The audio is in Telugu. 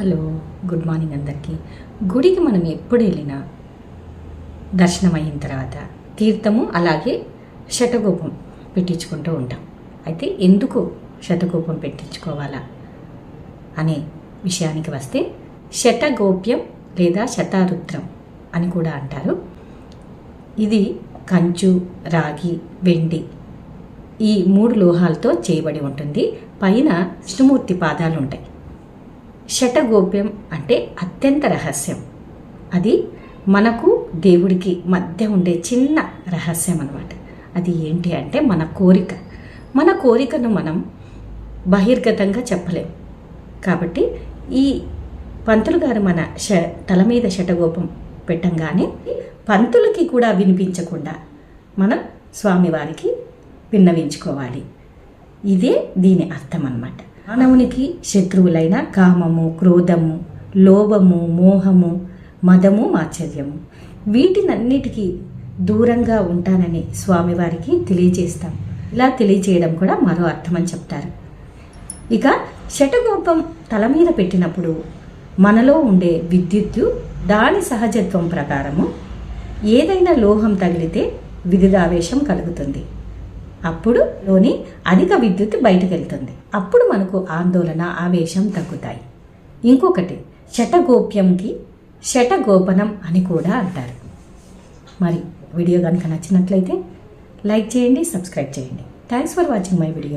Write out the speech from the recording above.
హలో గుడ్ మార్నింగ్ అందరికీ. గుడికి మనం ఎప్పుడు వెళ్ళినా దర్శనం అయిన తర్వాత తీర్థము అలాగే శటగోపం పెట్టించుకుంటూ ఉంటాం. అయితే ఎందుకు శతగోపం పెట్టించుకోవాలా అనే విషయానికి వస్తే శతగోప్యం లేదా శతారుద్రం అని కూడా అంటారు. ఇది కంచు రాగి వెండి ఈ మూడు లోహాలతో చేయబడి ఉంటుంది. పైన విష్ణుమూర్తి పాదాలు ఉంటాయి శటగోప్యం అంటే అత్యంత రహస్యం. అది మనకు దేవుడికి మధ్య ఉండే చిన్న రహస్యం అనమాట అది ఏంటి అంటే మన కోరిక. మన కోరికను మనం బహిర్గతంగా చెప్పలేం. కాబట్టి ఈ పంతులు గారు మన ష తల మీద శటగోపం పెట్టంగానే పంతులకి కూడా వినిపించకుండా మనం స్వామివారికి విన్నవించుకోవాలి. ఇదే దీని అర్థం అన్నమాట. మానవునికి శత్రువులైన కామము క్రోధము లోభము మోహము మదము మాచర్యము వీటినన్నిటికీ దూరంగా ఉంటానని స్వామివారికి తెలియజేస్తాం. ఇలా తెలియజేయడం కూడా మరో అర్థమని చెప్తారు. ఇక శటగోపం తల మీద పెట్టినప్పుడు మనలో ఉండే విద్యుత్తు దాని సహజత్వం ప్రకారము ఏదైనా లోహం తగిలితే విద్యుదావేశం కలుగుతుంది. అప్పుడు లోని అధిక విద్యుత్ బయటకు వెళ్తుంది అప్పుడు మనకు ఆందోళన ఆవేశం తగ్గుతాయి. ఇంకొకటి శటగోప్యంకి శటగోపనం అని కూడా అంటారు. మరి వీడియో కనుక నచ్చినట్లయితే లైక్ చేయండి సబ్స్క్రైబ్ చేయండి. Thanks for watching my video